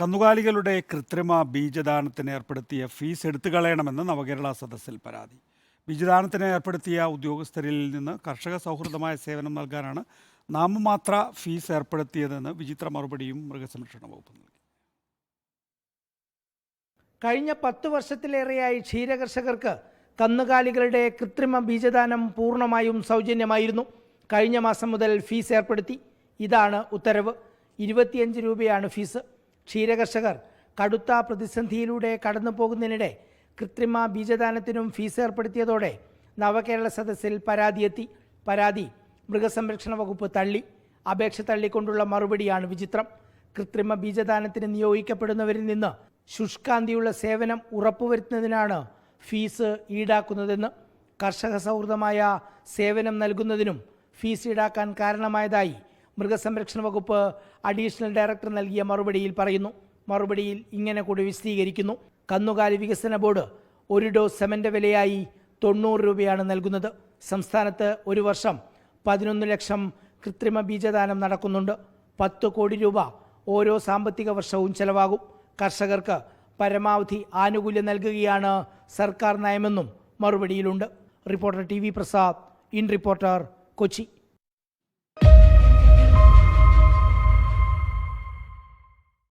കന്നുകാലികളുടെ കൃത്രിമ ബീജദാനത്തിന് ഏർപ്പെടുത്തിയ ഫീസ് എടുത്തു കളയണമെന്ന് നവകേരള സദസ്സിൽ പരാതി. ബീജദാനത്തിന് ഏർപ്പെടുത്തിയ ഉദ്യോഗസ്ഥരിൽ നിന്ന് കർഷക സൗഹൃദമായ സേവനം നൽകാനാണ് നാമമാത്ര ഫീസ് ഏർപ്പെടുത്തിയതെന്ന് വിചിത്ര മറുപടിയും മൃഗസംരക്ഷണ വകുപ്പ് നൽകി. കഴിഞ്ഞ പത്ത് വർഷത്തിലേറെയായി ക്ഷീരകർഷകർക്ക് കന്നുകാലികളുടെ കൃത്രിമ ബീജദാനം പൂർണമായും സൗജന്യമായിരുന്നു. കഴിഞ്ഞ മാസം മുതൽ ഫീസ് ഏർപ്പെടുത്തി. ഇതാണ് ഉത്തരവ്. ഇരുപത്തിയഞ്ച് രൂപയാണ് ഫീസ്. ക്ഷീരകർഷകർ കടുത്ത പ്രതിസന്ധിയിലൂടെ കടന്നു പോകുന്നതിനിടെ കൃത്രിമ ബീജദാനത്തിനും ഫീസ് ഏർപ്പെടുത്തിയതോടെ നവകേരള സദസ്സിൽ പരാതിയെത്തി പരാതി മൃഗസംരക്ഷണ വകുപ്പ് തള്ളി. അപേക്ഷ തള്ളിക്കൊണ്ടുള്ള മറുപടിയാണ് വിചിത്രം. കൃത്രിമ ബീജദാനത്തിന് നിയോഗിക്കപ്പെടുന്നവരിൽ നിന്ന് ശുഷ്കാന്തിയുള്ള സേവനം ഉറപ്പുവരുത്തുന്നതിനാണ് ഫീസ് ഈടാക്കുന്നതെന്ന്. കർഷക സൗഹൃദമായ സേവനം നൽകുന്നതിനും ഫീസ് ഈടാക്കാൻ കാരണമായതായി മൃഗസംരക്ഷണ വകുപ്പ് അഡീഷണൽ ഡയറക്ടർ നൽകിയ മറുപടിയിൽ പറയുന്നു. മറുപടിയിൽ ഇങ്ങനെ കൂടി വിശദീകരിക്കുന്നു. കന്നുകാലി വികസന ബോർഡ് ഒരു ഡോസ് സെമന്റ് വിലയായി തൊണ്ണൂറ് രൂപയാണ് നൽകുന്നത്. സംസ്ഥാനത്ത് ഒരു വർഷം പതിനൊന്ന് ലക്ഷം കൃത്രിമ ബീജദാനം നടക്കുന്നുണ്ട്. പത്ത് കോടി രൂപ ഓരോ സാമ്പത്തിക വർഷവും ചെലവാകും. കർഷകർക്ക് പരമാവധി ആനുകൂല്യം നൽകുകയാണ് സർക്കാർ നയമെന്നും മറുപടിയിലുണ്ട്. Reporter T V Prasad in reporter Kochi.